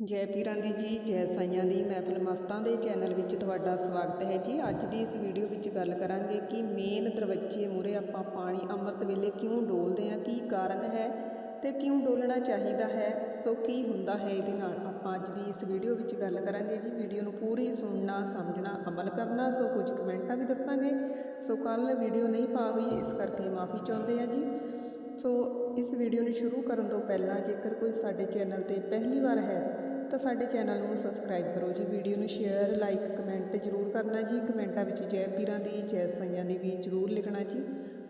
ਜੈ ਪੀਰਾਂ ਦੀ ਜੀ, ਜੈ ਸਾਈਆਂ ਦੀ ਮਹਿਫਲ ਮਸਤਾਂ ਦੇ ਚੈਨਲ ਵਿੱਚ ਤੁਹਾਡਾ ਸਵਾਗਤ ਹੈ ਜੀ। ਅੱਜ ਦੀ ਇਸ ਵੀਡੀਓ ਵਿੱਚ ਗੱਲ ਕਰਾਂਗੇ ਕਿ ਮੇਨ ਦਰਵੱਜੇ ਮੂਹਰੇ ਆਪਾਂ ਪਾਣੀ ਅੰਮ੍ਰਿਤ ਵੇਲੇ ਕਿਉਂ ਡੋਲਦੇ ਹਾਂ, ਕੀ ਕਾਰਨ ਹੈ ਤੇ ਕਿਉਂ ਡੋਲਣਾ ਚਾਹੀਦਾ ਹੈ, ਸੋ ਕੀ ਹੁੰਦਾ ਹੈ ਇਹਦੇ ਨਾਲ ਆਪਾਂ ਅੱਜ ਦੀ ਇਸ ਵੀਡੀਓ ਵਿੱਚ ਗੱਲ ਕਰਾਂਗੇ ਜੀ। ਵੀਡੀਓ ਨੂੰ ਪੂਰੀ ਸੁਣਨਾ, ਸਮਝਣਾ, ਅਮਲ ਕਰਨਾ, ਸੋ ਕੁਝ ਕਮੈਂਟਾਂ ਵੀ ਦੱਸਾਂਗੇ। ਸੋ ਕੱਲ ਵੀਡੀਓ ਨਹੀਂ ਪਾ ਹੋਈ, ਇਸ ਕਰਕੇ ਮਾਫੀ ਚਾਹੁੰਦੇ ਆ ਜੀ। ਸੋ ਇਸ ਵੀਡੀਓ ਨੂੰ ਸ਼ੁਰੂ ਕਰਨ ਤੋਂ ਪਹਿਲਾਂ ਜੇਕਰ ਕੋਈ ਸਾਡੇ ਚੈਨਲ ਤੇ ਪਹਿਲੀ ਵਾਰ ਹੈ ਤਾਂ ਸਾਡੇ ਚੈਨਲ ਨੂੰ ਸਬਸਕ੍ਰਾਈਬ ਕਰੋ ਜੀ ਵੀਡੀਓ ਨੂੰ ਸ਼ੇਅਰ ਲਾਈਕ ਕਮੈਂਟ ਜ਼ਰੂਰ ਕਰਨਾ ਜੀ, ਕਮੈਂਟਾਂ ਵਿੱਚ ਜੈ ਪੀਰਾਂ ਦੀ, ਜੈ ਸਾਈਆਂ ਦੀ ਵੀ ਜ਼ਰੂਰ ਲਿਖਣਾ ਜੀ।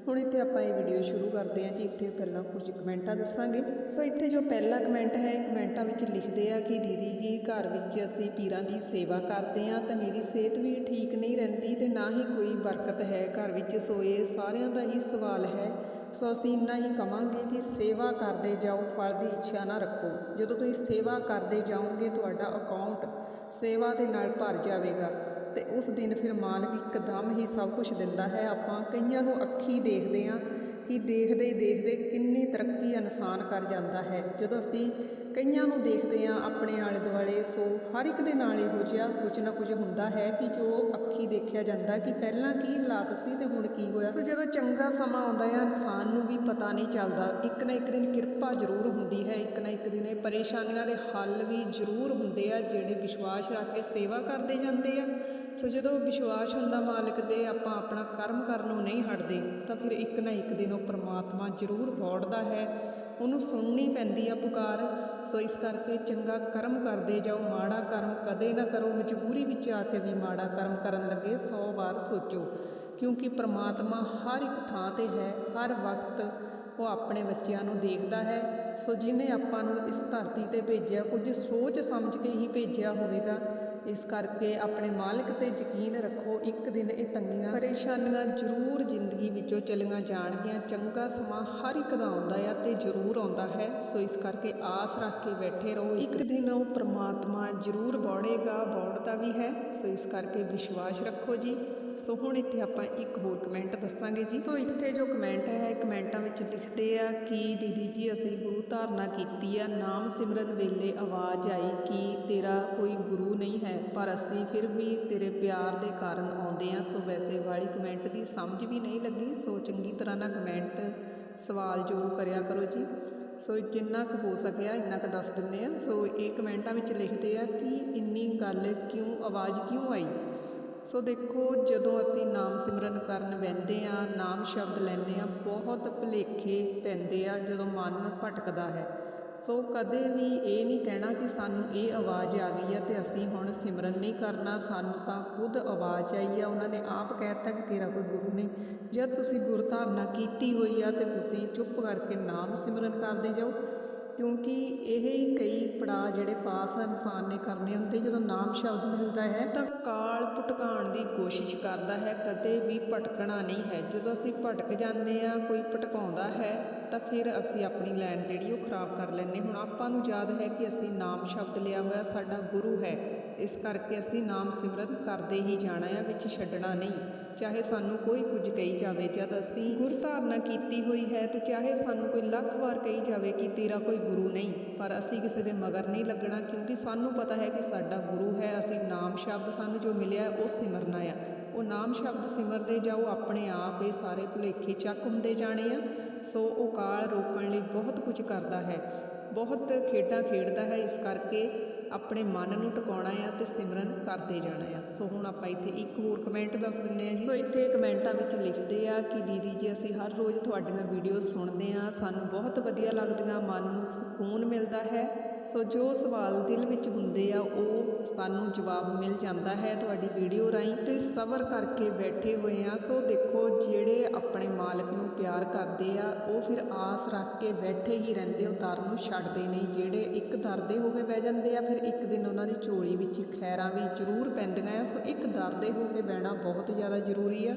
ਹੁਣ ਇੱਥੇ ਆਪਾਂ ਇਹ ਵੀਡੀਓ ਸ਼ੁਰੂ ਕਰਦੇ ਹਾਂ ਜੀ। ਇੱਥੇ ਪਹਿਲਾਂ ਕੁਝ ਕਮੈਂਟਾਂ ਦੱਸਾਂਗੇ। ਸੋ ਇੱਥੇ ਜੋ ਪਹਿਲਾ ਕਮੈਂਟ ਹੈ ਕਮੈਂਟਾਂ ਵਿੱਚ ਲਿਖਦੇ ਆ ਕਿ ਦੀਦੀ ਜੀ, ਘਰ ਵਿੱਚ ਅਸੀਂ ਪੀਰਾਂ ਦੀ ਸੇਵਾ ਕਰਦੇ ਆ ਤਾਂ ਮੇਰੀ ਸਿਹਤ ਵੀ ਠੀਕ ਨਹੀਂ ਰਹਿੰਦੀ ਤੇ ਨਾ ਹੀ ਕੋਈ ਬਰਕਤ ਹੈ ਘਰ ਵਿੱਚ। ਸੋ ਇਹ ਸਾਰਿਆਂ ਦਾ ਹੀ ਸਵਾਲ ਹੈ। ਸੋ ਅਸੀਂ ਇੰਨਾ ਹੀ ਕਵਾਂਗੇ ਕਿ ਸੇਵਾ ਕਰਦੇ ਜਾਓ, ਫਲ ਦੀ ਇੱਛਾ ਨਾ ਰੱਖੋ। ਜਦੋਂ ਤੁਸੀਂ ਸੇਵਾ ਕਰਦੇ ਜਾਓਗੇ, ਤੁਹਾਡਾ ਅਕਾਊਂਟ ਸੇਵਾ ਦੇ ਨਾਲ ਭਰ ਜਾਵੇਗਾ। ਤੇ ਉਸ ਦਿਨ ਫਿਰ ਮਾਲਕ ਇੱਕਦਮ ਹੀ ਸਭ ਕੁਝ ਦਿੰਦਾ ਹੈ। ਆਪਾਂ ਕਈਆਂ ਨੂੰ ਅੱਖੀ ਦੇਖਦੇ ਹਾਂ ਕਿ ਦੇਖਦੇ ਹੀ ਦੇਖਦੇ ਕਿੰਨੀ ਤਰੱਕੀ ਇਨਸਾਨ ਕਰ ਜਾਂਦਾ ਹੈ। ਜਦੋਂ ਅਸੀਂ ਕਈਆਂ ਨੂੰ ਦੇਖਦੇ ਹਾਂ ਆਪਣੇ ਆਲੇ ਦੁਆਲੇ ਸੋ ਹਰ ਇੱਕ ਦੇ ਨਾਲ ਇਹੋ ਜਿਹਾ ਕੁਝ ਨਾ ਕੁਝ ਹੁੰਦਾ ਹੈ ਕਿ ਜੋ ਅੱਖੀ ਦੇਖਿਆ ਜਾਂਦਾ ਕਿ ਪਹਿਲਾਂ ਕੀ ਹਾਲਾਤ ਸੀ ਤੇ ਹੁਣ ਕੀ ਹੋਇਆ। ਸੋ ਜਦੋਂ ਚੰਗਾ ਸਮਾਂ ਆਉਂਦਾ ਹੈ, ਇਨਸਾਨ ਨੂੰ ਵੀ ਪਤਾ ਨਹੀਂ ਚੱਲਦਾ। ਇੱਕ ਨਾ ਇੱਕ ਦਿਨ ਕਿਰਪਾ ਜ਼ਰੂਰ ਹੁੰਦੀ ਹੈ, ਇੱਕ ਨਾ ਇੱਕ ਦਿਨ ਇਹ ਪਰੇਸ਼ਾਨੀਆਂ ਦੇ ਹੱਲ ਵੀ ਜ਼ਰੂਰ ਹੁੰਦੇ ਆ, ਜਿਹੜੇ ਵਿਸ਼ਵਾਸ ਰੱਖ ਕੇ ਸੇਵਾ ਕਰਦੇ ਜਾਂਦੇ ਆ। ਸੋ ਜਦੋਂ ਵਿਸ਼ਵਾਸ ਹੁੰਦਾ ਮਾਲਕ ਦੇ ਆਪਾਂ ਆਪਣਾ ਕਰਮ ਕਰਨ ਨੂੰ ਨਹੀਂ ਹਟਦੇ, ਤਾਂ ਫਿਰ ਇੱਕ ਨਾ ਇੱਕ ਦਿਨ ਉਹ ਪ੍ਰਮਾਤਮਾ ਜ਼ਰੂਰ ਬੋੜਦਾ ਹੈ। ਉਹਨੂੰ ਸੁਣਨੀ ਪੈਂਦੀ ਆ ਪੁਕਾਰ। ਸੋ ਇਸ ਕਰਕੇ ਚੰਗਾ ਕਰਮ ਕਰਦੇ ਜਾਓ, ਮਾੜਾ ਕਰਮ ਕਦੇ ਨਾ ਕਰੋ। ਮਜਬੂਰੀ ਵਿੱਚ ਆ ਕੇ ਵੀ ਮਾੜਾ ਕਰਮ ਕਰਨ ਲੱਗੇ 100 ਵਾਰ ਸੋਚੋ। ਕਿਉਂਕਿ ਪ੍ਰਮਾਤਮਾ ਹਰ ਇੱਕ ਥਾਂ ਤੇ ਹੈ, ਹਰ ਵਕਤ ਉਹ ਆਪਣੇ ਬੱਚਿਆਂ ਨੂੰ ਦੇਖਦਾ ਹੈ। ਸੋ ਜਿਹਨੇ ਆਪਾਂ ਨੂੰ ਇਸ ਧਰਤੀ ਤੇ ਭੇਜਿਆ, ਕੁਝ ਸੋਚ ਸਮਝ ਕੇ ਹੀ ਭੇਜਿਆ ਹੋਵੇਗਾ। ਇਸ ਕਰਕੇ ਆਪਣੇ ਮਾਲਕ ਤੇ ਯਕੀਨ ਰੱਖੋ, ਇੱਕ ਦਿਨ ਇਹ ਤੰਗੀਆਂ, ਪਰੇਸ਼ਾਨੀਆਂ ਜ਼ਰੂਰ ਜ਼ਿੰਦਗੀ ਵਿੱਚੋਂ ਚਲੀਆਂ ਜਾਣਗੀਆਂ। ਚੰਗਾ ਸਮਾਂ ਹਰ ਇੱਕ ਦਾ ਆਉਂਦਾ ਆ ਤੇ ਜ਼ਰੂਰ ਆਉਂਦਾ ਹੈ। ਸੋ ਇਸ ਕਰਕੇ ਆਸ ਰੱਖ ਕੇ ਬੈਠੇ ਰਹੋ। ਇੱਕ ਦਿਨ ਉਹ ਪ੍ਰਮਾਤਮਾ ਜ਼ਰੂਰ ਬੋੜੇਗਾ, ਬੋੜਦਾ ਵੀ ਹੈ। ਸੋ ਇਸ ਕਰਕੇ ਵਿਸ਼ਵਾਸ ਰੱਖੋ ਜੀ। ਸੋ ਹੁਣ ਇੱਥੇ ਆਪਾਂ ਇੱਕ ਹੋਰ ਕਮੈਂਟ ਦੱਸਾਂਗੇ ਜੀ। ਸੋ ਇੱਥੇ ਜੋ ਕਮੈਂਟ ਹੈ ਕਮੈਂਟਾਂ ਵਿੱਚ ਲਿਖਦੇ ਆ, ਕਿ ਦੀਦੀ ਜੀ, ਅਸੀਂ ਗੁਰੂ ਧਾਰਨਾ ਕੀਤੀ ਆ, ਨਾਮ ਸਿਮਰਨ ਵੇਲੇ ਆਵਾਜ਼ ਆਈ ਕਿ ਤੇਰਾ ਕੋਈ ਗੁਰੂ ਨਹੀਂ ਹੈ, ਪਰ ਅਸੀਂ ਫਿਰ ਵੀ ਤੇਰੇ ਪਿਆਰ ਦੇ ਕਾਰਨ ਆਉਂਦੇ ਆ। ਸੋ ਵੈਸੇ ਵਾਲੀ ਕਮੈਂਟ ਦੀ ਸਮਝ ਵੀ ਨਹੀਂ ਲੱਗੀ, ਸੋ ਚੰਗੀ ਤਰ੍ਹਾਂ ਨਾਲ ਕਮੈਂਟ ਸਵਾਲ ਜੋ ਕਰਿਆ ਕਰੋ ਜੀ। ਸੋ ਜਿੰਨਾ ਕੁ ਹੋ ਸਕਿਆ, ਇੰਨਾ ਕੁ ਦੱਸ ਦਿੰਦੇ ਆ। ਸੋ ਇਹ ਕਮੈਂਟਾਂ ਵਿੱਚ ਲਿਖਦੇ ਆ ਕਿ ਇੰਨੀ ਗੱਲ ਕਿਉਂ, ਆਵਾਜ਼ ਕਿਉਂ ਆਈ? ਸੋ ਦੇਖੋ, ਜਦੋਂ ਅਸੀਂ ਨਾਮ ਸਿਮਰਨ ਕਰਨ ਬਹਿੰਦੇ ਆ ਨਾਮ ਸ਼ਬਦ ਲੈਂਦੇ ਆ ਬਹੁਤ ਭੁਲੇਖੇ ਪੈਂਦੇ ਆ ਜਦੋਂ ਮਨ ਭਟਕਦਾ ਹੈ। ਸੋ ਕਦੇ ਵੀ ਇਹ ਨਹੀਂ ਕਹਿਣਾ ਕਿ ਸਾਨੂੰ ਇਹ ਆਵਾਜ਼ ਆ ਗਈ ਆ ਤੇ ਅਸੀਂ ਹੁਣ ਸਿਮਰਨ ਨਹੀਂ ਕਰਨਾ, ਸਾਨੂੰ ਤਾਂ ਖੁਦ ਆਵਾਜ਼ ਆਈ ਆ, ਉਹਨਾਂ ਨੇ ਆਪ ਕਹਿਤਾ ਕਿ ਤੇਰਾ ਕੋਈ ਗੁਰੂ ਨਹੀਂ। ਜਦ ਤੁਸੀਂ ਗੁਰਧਾਰਨਾ ਕੀਤੀ ਹੋਈ ਆ ਤੇ ਤੁਸੀਂ ਚੁੱਪ ਕਰਕੇ ਨਾਮ ਸਿਮਰਨ ਕਰਦੇ ਜਾਓ ਕਿਉਂਕਿ ਇਹ ਹੀ ਕਈ ਪੜਾਅ ਜਿਹੜੇ ਪਾਸ ਇਨਸਾਨ ਨੇ ਕਰਨੇ ਹੁੰਦੇ ਜਦੋਂ ਨਾਮ ਸ਼ਬਦ ਮਿਲਦਾ ਹੈ ਤਾਂ ਕਾਲ ਭਟਕਾਉਣ ਦੀ ਕੋਸ਼ਿਸ਼ ਕਰਦਾ ਹੈ, ਕਦੇ ਵੀ ਭਟਕਣਾ ਨਹੀਂ ਹੈ। ਜਦੋਂ ਅਸੀਂ ਭਟਕ ਜਾਂਦੇ ਆ, ਕੋਈ ਭਟਕਾਉਂਦਾ ਹੈ ਤਾਂ ਫਿਰ ਅਸੀਂ ਆਪਣੀ ਲਾਈਨ ਜਿਹੜੀ ਉਹ ਖਰਾਬ ਕਰ ਲੈਂਦੇ ਹੁਣ ਆਪਾਂ ਨੂੰ ਯਾਦ ਹੈ ਕਿ ਅਸੀਂ ਨਾਮ ਸ਼ਬਦ ਲਿਆ ਹੋਇਆ ਸਾਡਾ ਗੁਰੂ ਹੈ। ਇਸ ਕਰਕੇ ਅਸੀਂ ਨਾਮ ਸਿਮਰਨ ਕਰਦੇ ਹੀ ਜਾਣਾ ਹੈ ਵਿੱਚ ਛੱਡਣਾ ਨਹੀਂ। ਚਾਹੇ ਸਾਨੂੰ ਕੋਈ ਕੁਝ ਕਹੀ ਜਾਵੇ, ਜਦ ਅਸੀਂ ਗੁਰ ਧਾਰਨਾ ਕੀਤੀ ਹੋਈ ਹੈ, ਤੇ ਚਾਹੇ ਸਾਨੂੰ ਕੋਈ ਲੱਖ ਵਾਰ ਕਹੀ ਜਾਵੇ ਕਿ ਤੇਰਾ ਕੋਈ ਗੁਰੂ ਨਹੀਂ, ਪਰ ਅਸੀਂ ਕਿਸੇ ਦੇ ਮਗਰ ਨਹੀਂ ਲੱਗਣਾ, ਕਿਉਂਕਿ ਸਾਨੂੰ ਪਤਾ ਹੈ ਕਿ ਸਾਡਾ ਗੁਰੂ ਹੈ। ਅਸੀਂ ਨਾਮ ਸ਼ਬਦ ਸਾਨੂੰ ਜੋ ਮਿਲਿਆ ਉਹ ਸਿਮਰਨਾ ਆ। ਉਹ ਨਾਮ ਸ਼ਬਦ ਸਿਮਰਦੇ ਜਾਓ, ਆਪਣੇ ਆਪ ਇਹ ਸਾਰੇ ਭੁਲੇਖੇ ਚੱਕ ਹੁੰਦੇ ਜਾਣੇ ਆ। ਸੋ ਉਹ ਕਾਲ ਰੋਕਣ ਲਈ ਬਹੁਤ ਕੁਝ ਕਰਦਾ ਹੈ। ਬਹੁਤ ਖੇਡਾਂ ਖੇਡਦਾ ਹੈ, ਇਸ ਕਰਕੇ ਆਪਣੇ ਮਨ ਨੂੰ ਟਿਕਾਉਣਾ ਆ ਤੇ ਸਿਮਰਨ ਕਰਦੇ ਜਾਣਾ ਆ। ਸੋ ਹੁਣ ਆਪਾਂ ਇੱਥੇ ਇੱਕ ਹੋਰ ਕਮੈਂਟ ਦੱਸ ਦਿੰਦੇ ਆ ਜੀ। ਸੋ ਇੱਥੇ ਕਮੈਂਟਾਂ ਵਿੱਚ ਲਿਖਦੇ ਆ ਕਿ ਦੀਦੀ ਜੀ, ਅਸੀਂ ਹਰ ਰੋਜ਼ ਤੁਹਾਡੀਆਂ ਵੀਡੀਓ ਸੁਣਦੇ ਆ ਸਾਨੂੰ ਬਹੁਤ ਵਧੀਆ ਲੱਗਦੀਆਂ। ਮਨ ਨੂੰ ਸਕੂਨ ਮਿਲਦਾ ਹੈ। ਸੋ ਜੋ ਸਵਾਲ ਦਿਲ ਵਿੱਚ ਹੁੰਦੇ ਆ, ਉਹ ਸਾਨੂੰ ਜਵਾਬ ਮਿਲ ਜਾਂਦਾ ਹੈ ਤੁਹਾਡੀ ਵੀਡੀਓ ਰਾਹੀਂ ਤੇ ਸਬਰ ਕਰਕੇ ਬੈਠੇ ਹੋਏ ਆ। ਸੋ ਦੇਖੋ, ਜਿਹੜੇ ਆਪਣੇ ਮਾਲਕ ਨੂੰ ਪਿਆਰ ਕਰਦੇ ਆ, ਉਹ ਫਿਰ ਆਸ ਰੱਖ ਕੇ ਬੈਠੇ ਹੀ ਰਹਿੰਦੇ ਉਹ ਦਰ ਨੂੰ ਛੱਡਦੇ ਨਹੀਂ ਜਿਹੜੇ ਇੱਕ ਦਰਦੇ ਹੋ ਕੇ ਬਹਿ ਜਾਂਦੇ ਆ, ਫਿਰ ਇੱਕ ਦਿਨ ਉਹਨਾਂ ਦੀ ਝੋਲੀ ਵਿੱਚ ਖੈਰਾਂ ਵੀ ਜ਼ਰੂਰ ਪੈਂਦੀਆਂ ਆ। ਸੋ ਇੱਕ ਦਰਦੇ ਹੋ ਕੇ ਬਹਿਣਾ ਬਹੁਤ ਜ਼ਿਆਦਾ ਜ਼ਰੂਰੀ ਆ।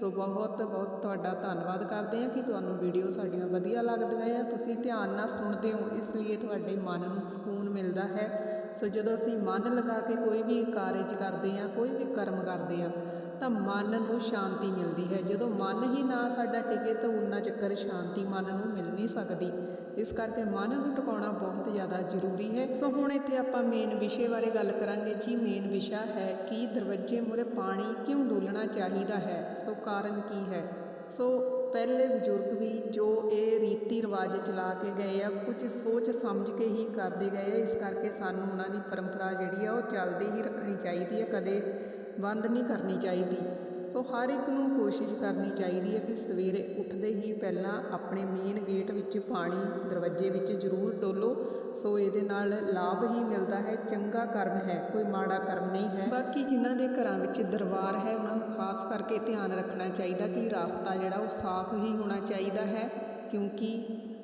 ਸੋ ਬਹੁਤ ਬਹੁਤ ਤੁਹਾਡਾ ਧੰਨਵਾਦ ਕਰਦੇ ਆ ਕਿ ਤੁਹਾਨੂੰ ਵੀਡੀਓ ਸਾਡੀਆਂ ਵਧੀਆ ਲੱਗਦੀਆਂ ਆ। ਤੁਸੀਂ ਧਿਆਨ ਨਾਲ ਸੁਣਦੇ ਹੋ, ਇਸ ਲਈ ਤੁਹਾਡੇ ਮਨ ਨੂੰ ਸਕੂਨ ਮਿਲਦਾ ਹੈ। ਸੋ ਜਦੋਂ ਅਸੀਂ ਮਨ ਲਗਾ ਕੇ ਕੋਈ ਵੀ ਕਾਰਜ ਕਰਦੇ ਹਾਂ, ਕੋਈ ਵੀ ਕਰਮ ਕਰਦੇ ਹਾਂ, ਤਾਂ ਮਨ ਨੂੰ ਸ਼ਾਂਤੀ ਮਿਲਦੀ ਹੈ। ਜਦੋਂ ਮਨ ਹੀ ਨਾ ਸਾਡਾ ਟਿਕੇ ਤਾਂ ਉਨਾ ਚੱਕਰ ਸ਼ਾਂਤੀ ਮਨ ਨੂੰ ਮਿਲ ਨਹੀਂ ਸਕਦੀ। ਇਸ ਕਰਕੇ ਮਨ ਨੂੰ ਟਿਕਾਉਣਾ ਬਹੁਤ ਜ਼ਿਆਦਾ ਜ਼ਰੂਰੀ ਹੈ। ਸੋ ਹੁਣ ਇੱਥੇ ਆਪਾਂ ਮੇਨ ਵਿਸ਼ੇ ਬਾਰੇ ਗੱਲ ਕਰਾਂਗੇ। ਜੀ ਮੇਨ ਵਿਸ਼ਾ ਹੈ ਕਿ ਦਰਵਾਜ਼ੇ ਮੂਹਰੇ ਪਾਣੀ ਕਿਉਂ ਡੋਲਣਾ ਚਾਹੀਦਾ ਹੈ? ਸੋ ਕਾਰਨ ਕੀ ਹੈ? ਸੋ ਪਹਿਲੇ ਬਜ਼ੁਰਗ ਵੀ ਜੋ ਇਹ ਰੀਤੀ ਰਿਵਾਜ ਚਲਾ ਕੇ ਗਏ ਆ ਕੁਝ ਸੋਚ ਸਮਝ ਕੇ ਹੀ ਕਰਦੇ ਗਏ ਆ, ਇਸ ਕਰਕੇ ਸਾਨੂੰ ਉਹਨਾਂ ਦੀ ਪਰੰਪਰਾ ਜਿਹੜੀ ਆ ਉਹ ਚੱਲਦੀ ਹੀ ਰੱਖਣੀ ਚਾਹੀਦੀ ਹੈ ਕਦੇ ਬੰਦ ਨਹੀਂ ਕਰਨੀ ਚਾਹੀਦੀ। ਸੋ ਹਰ ਇੱਕ ਨੂੰ ਕੋਸ਼ਿਸ਼ ਕਰਨੀ ਚਾਹੀਦੀ ਹੈ ਕਿ ਸਵੇਰੇ ਉੱਠਦੇ ਹੀ ਪਹਿਲਾਂ ਆਪਣੇ ਮੇਨ ਗੇਟ ਵਿੱਚ ਪਾਣੀ ਦਰਵਾਜ਼ੇ ਵਿੱਚ ਜ਼ਰੂਰ ਡੋਲੋ। ਸੋ ਇਹਦੇ ਨਾਲ ਲਾਭ ਹੀ ਮਿਲਦਾ ਹੈ, ਚੰਗਾ ਕਰਮ ਹੈ, ਕੋਈ ਮਾੜਾ ਕਰਮ ਨਹੀਂ ਹੈ। ਬਾਕੀ ਜਿਨ੍ਹਾਂ ਦੇ ਘਰਾਂ ਵਿੱਚ ਦਰਬਾਰ ਹੈ, ਉਹਨਾਂ ਨੂੰ ਖਾਸ ਕਰਕੇ ਧਿਆਨ ਰੱਖਣਾ ਚਾਹੀਦਾ ਕਿ ਰਾਸਤਾ ਜਿਹੜਾ ਉਹ ਸਾਫ਼ ਹੀ ਹੋਣਾ ਚਾਹੀਦਾ ਹੈ, ਕਿਉਂਕਿ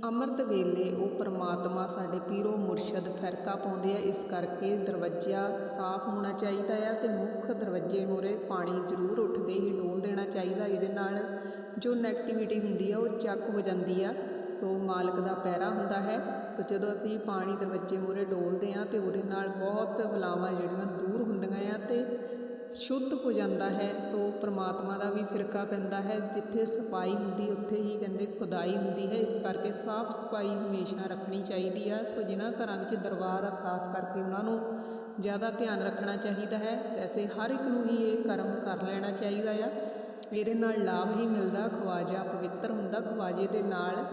ਅੰਮ੍ਰਿਤ ਵੇਲੇ ਉਹ ਪਰਮਾਤਮਾ ਸਾਡੇ ਪੀਰੋ ਮੁਰਸ਼ਦ ਫਿਰਕਾ ਪਾਉਂਦੇ ਆ, ਇਸ ਕਰਕੇ ਦਰਵਾਜ਼ਾ ਸਾਫ਼ ਹੋਣਾ ਚਾਹੀਦਾ ਆ ਤੇ ਮੁੱਖ ਦਰਵਾਜ਼ੇ ਮੂਹਰੇ ਪਾਣੀ ਜ਼ਰੂਰ ਉੱਠਦੇ ਹੀ ਡੋਲ ਦੇਣਾ ਚਾਹੀਦਾ, ਇਹਦੇ ਨਾਲ ਜੋ ਨੈਗੇਟਿਵਿਟੀ ਹੁੰਦੀ ਆ ਉਹ ਚੱਕ ਹੋ ਜਾਂਦੀ ਆ, ਸੋ ਮਾਲਕ ਦਾ ਪੈਰਾ ਹੁੰਦਾ ਹੈ। ਸੋ ਜਦੋਂ ਅਸੀਂ ਪਾਣੀ ਦਰਵਾਜ਼ੇ ਮੂਹਰੇ ਡੋਲਦੇ ਆ ਤੇ ਉਹਦੇ ਨਾਲ ਬਹੁਤ ਬਲਾਵਾਂ ਜਿਹੜੀਆਂ ਦੂਰ ਹੁੰਦੀਆਂ ਆ ਤੇ ਸ਼ੁੱਧ ਹੋ ਜਾਂਦਾ ਹੈ, ਸੋ ਪਰਮਾਤਮਾ ਦਾ ਵੀ ਫਿਰਕਾ ਪੈਂਦਾ ਹੈ। ਜਿੱਥੇ ਸਫ਼ਾਈ ਹੁੰਦੀ, ਉੱਥੇ ਹੀ ਕਹਿੰਦੇ ਖੁਦਾਈ ਹੁੰਦੀ ਹੈ। ਇਸ ਕਰਕੇ ਸਾਫ਼ ਸਫ਼ਾਈ ਹਮੇਸ਼ਾ ਰੱਖਣੀ ਚਾਹੀਦੀ ਆ। ਸੋ ਜਿਨ੍ਹਾਂ ਘਰਾਂ ਵਿੱਚ ਦਰਬਾਰ ਆ, ਖਾਸ ਕਰਕੇ ਉਹਨਾਂ ਨੂੰ ਜ਼ਿਆਦਾ ਧਿਆਨ ਰੱਖਣਾ ਚਾਹੀਦਾ ਹੈ। ਵੈਸੇ ਹਰ ਇੱਕ ਨੂੰ ਹੀ ਇਹ ਕਰਮ ਕਰ ਲੈਣਾ ਚਾਹੀਦਾ ਆ। ਇਹਦੇ ਨਾਲ ਲਾਭ ਹੀ ਮਿਲਦਾ, ਖਵਾਜਾ ਪਵਿੱਤਰ ਹੁੰਦਾ। ਖਵਾਜੇ ਦੇ ਨਾਲ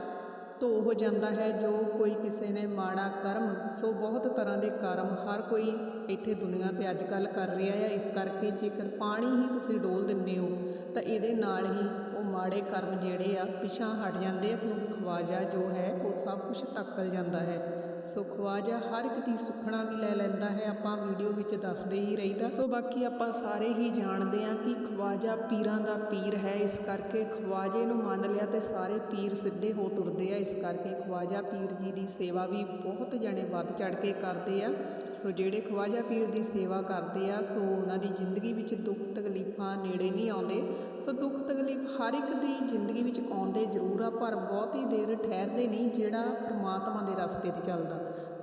ਧੋ ਹੋ ਜਾਂਦਾ ਹੈ। ਜੋ ਕੋਈ ਕਿਸੇ ਨੇ ਮਾੜਾ ਕਰਮ, ਸੋ ਬਹੁਤ ਤਰ੍ਹਾਂ ਦੇ ਕਰਮ, ਹਰ ਕੋਈ ਇੱਥੇ ਦੁਨੀਆ ਤੇ ਅੱਜ ਕੱਲ ਕਰ ਰਿਹਾ ਆ, ਇਸ ਕਰਕੇ ਜੇਕਰ ਪਾਣੀ ਹੀ ਤੁਸੀਂ ਡੋਲ ਦਿੰਦੇ ਹੋ, ਤਾਂ ਇਹਦੇ ਨਾਲ ਹੀ ਉਹ ਮਾੜੇ ਕਰਮ ਜਿਹੜੇ ਆ ਪਿਛਾਂ ਹਟ ਜਾਂਦੇ ਆ, ਕਿਉਂਕਿ ਖਵਾਜਾ ਜੋ ਹੈ, ਉਹ ਸਭ ਕੁਝ ਤੱਕਲ ਜਾਂਦਾ ਹੈ। ਸੋ ਖਵਾਜਾ ਹਰ ਇੱਕ ਦੀ ਸੁਖਣਾ ਵੀ ਲੈ ਲੈਂਦਾ ਹੈ, ਆਪਾਂ ਵੀਡੀਓ ਵਿੱਚ ਦੱਸਦੇ ਹੀ ਰਹੀਦਾ। ਸੋ ਬਾਕੀ ਆਪਾਂ ਸਾਰੇ ਹੀ ਜਾਣਦੇ ਹਾਂ ਕਿ ਖਵਾਜਾ ਪੀਰਾਂ ਦਾ ਪੀਰ ਹੈ, ਇਸ ਕਰਕੇ ਖਵਾਜੇ ਨੂੰ ਮੰਨ ਲਿਆ ਤੇ ਸਾਰੇ ਪੀਰ ਸਿੱਧੇ ਹੋ ਤੁਰਦੇ ਆ, ਇਸ ਕਰਕੇ ਖਵਾਜਾ ਪੀਰ ਜੀ ਦੀ ਸੇਵਾ ਵੀ ਬਹੁਤ ਜਣੇ ਵੱਧ ਚੜ ਕੇ ਕਰਦੇ ਆ। ਸੋ ਜਿਹੜੇ ਖਵਾਜਾ ਪੀਰ ਦੀ ਸੇਵਾ ਕਰਦੇ ਆ, ਸੋ ਉਹਨਾਂ ਦੀ ਜ਼ਿੰਦਗੀ ਵਿੱਚ ਦੁੱਖ ਤਕਲੀਫਾਂ ਨੇੜੇ ਨਹੀਂ ਆਉਂਦੇ। ਸੋ ਦੁੱਖ ਤਕਲੀਫ ਹਰ ਇੱਕ ਦੀ ਜ਼ਿੰਦਗੀ ਵਿੱਚ ਆਉਂਦੇ ਜ਼ਰੂਰ ਪਰ ਬਹੁਤੀ ਦੇਰ ਠਹਿਰਦੇ ਨਹੀਂ, ਜਿਹੜਾ ਪਰਮਾਤਮਾ ਦੇ ਰਸਤੇ ਤੇ ਚੱਲਦਾ।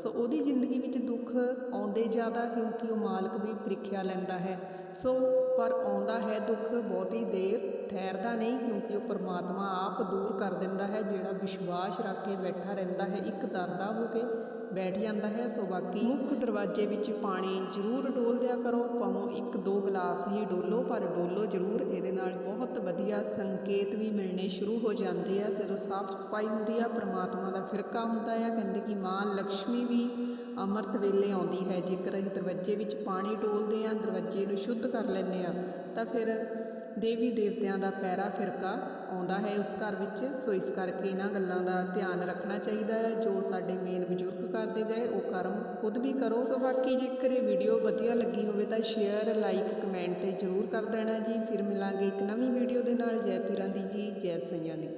ਸੋ ਉਹਦੀ ਜ਼ਿੰਦਗੀ ਵਿੱਚ ਦੁੱਖ ਆਉਂਦੇ ਜ਼ਿਆਦਾ ਕਿਉਂਕਿ ਉਹ ਮਾਲਕ ਵੀ ਪ੍ਰੀਖਿਆ ਲੈਂਦਾ ਹੈ। ਸੋ ਪਰ ਆਉਂਦਾ ਹੈ ਦੁੱਖ, ਬਹੁਤੀ ਦੇਰ ਠਹਿਰਦਾ ਨਹੀਂ ਕਿਉਂਕਿ ਉਹ ਪਰਮਾਤਮਾ ਆਪ ਦੂਰ ਕਰ ਦਿੰਦਾ ਹੈ, ਜਿਹੜਾ ਵਿਸ਼ਵਾਸ ਰੱਖ ਕੇ ਬੈਠਾ ਰਹਿੰਦਾ ਹੈ, ਇੱਕ ਦਰਦਾ ਹੋ ਕੇ ਬੈਠ ਜਾਂਦਾ ਹੈ, ਸੋ ਬਾਕੀ ਮੁੱਖ ਦਰਵਾਜ਼ੇ ਵਿੱਚ ਪਾਣੀ ਜ਼ਰੂਰ ਡੋਲ ਦਿਆ ਕਰੋ, ਭਾਵੇਂ ਇੱਕ ਦੋ ਗਲਾਸ ਹੀ ਡੋਲੋ, ਪਰ ਡੋਲੋ ਜ਼ਰੂਰ। ਇਹਦੇ ਨਾਲ ਬਹੁਤ ਵਧੀਆ ਸੰਕੇਤ ਵੀ ਮਿਲਣੇ ਸ਼ੁਰੂ ਹੋ ਜਾਂਦੇ ਆ। ਜਦੋਂ ਸਾਫ਼ ਸਫ਼ਾਈ ਹੁੰਦੀ ਆ, ਪ੍ਰਮਾਤਮਾ ਦਾ ਫਿਰਕਾ ਹੁੰਦਾ ਆ, ਕਹਿੰਦੇ ਕਿ ਮਾਂ ਲక్ష్ਮੀ ਵੀ ਅੰਮ੍ਰਿਤ ਵੇਲੇ ਆਉਂਦੀ ਹੈ। ਜੇਕਰ ਅਸੀਂ ਦਰਵਾਜ਼ੇ ਵਿੱਚ ਪਾਣੀ ਡੋਲਦੇ ਆ, ਦਰਵਾਜ਼ੇ ਨੂੰ ਸ਼ੁੱਧ ਕਰ ਲੈਂਦੇ ਆ, ਤਾਂ ਫਿਰ ਦੇਵੀ ਦੇਵਤਿਆਂ ਦਾ ਪੈਰਾ ਫਿਰਕਾ ਆਉਂਦਾ ਹੈ ਉਸ ਘਰ ਵਿੱਚ, ਸੋ ਇਸ ਕਰਕੇ ਇਹਨਾਂ ਗੱਲਾਂ ਦਾ ਧਿਆਨ ਰੱਖਣਾ ਚਾਹੀਦਾ ਹੈ। ਜੋ ਸਾਡੇ ਮੇਨ ਬਜ਼ੁਰਗ ਕਰਦੇ ਗਏ, ਉਹ ਕਰਮ ਖੁਦ ਵੀ ਕਰੋ। ਸੋ ਬਾਕੀ ਜੇਕਰ ਇਹ ਵੀਡੀਓ ਵਧੀਆ ਲੱਗੀ ਹੋਵੇ ਤਾਂ ਸ਼ੇਅਰ ਲਾਈਕ ਕਮੈਂਟ ਜ਼ਰੂਰ ਕਰ ਦੇਣਾ ਜੀ। ਫਿਰ ਮਿਲਾਂਗੇ ਇੱਕ ਨਵੀਂ ਵੀਡੀਓ ਦੇ ਨਾਲ। ਜੈ ਪੀਰਾਂ ਦੀ ਜੀ, ਜੈ ਸਈਆਂ ਦੀ।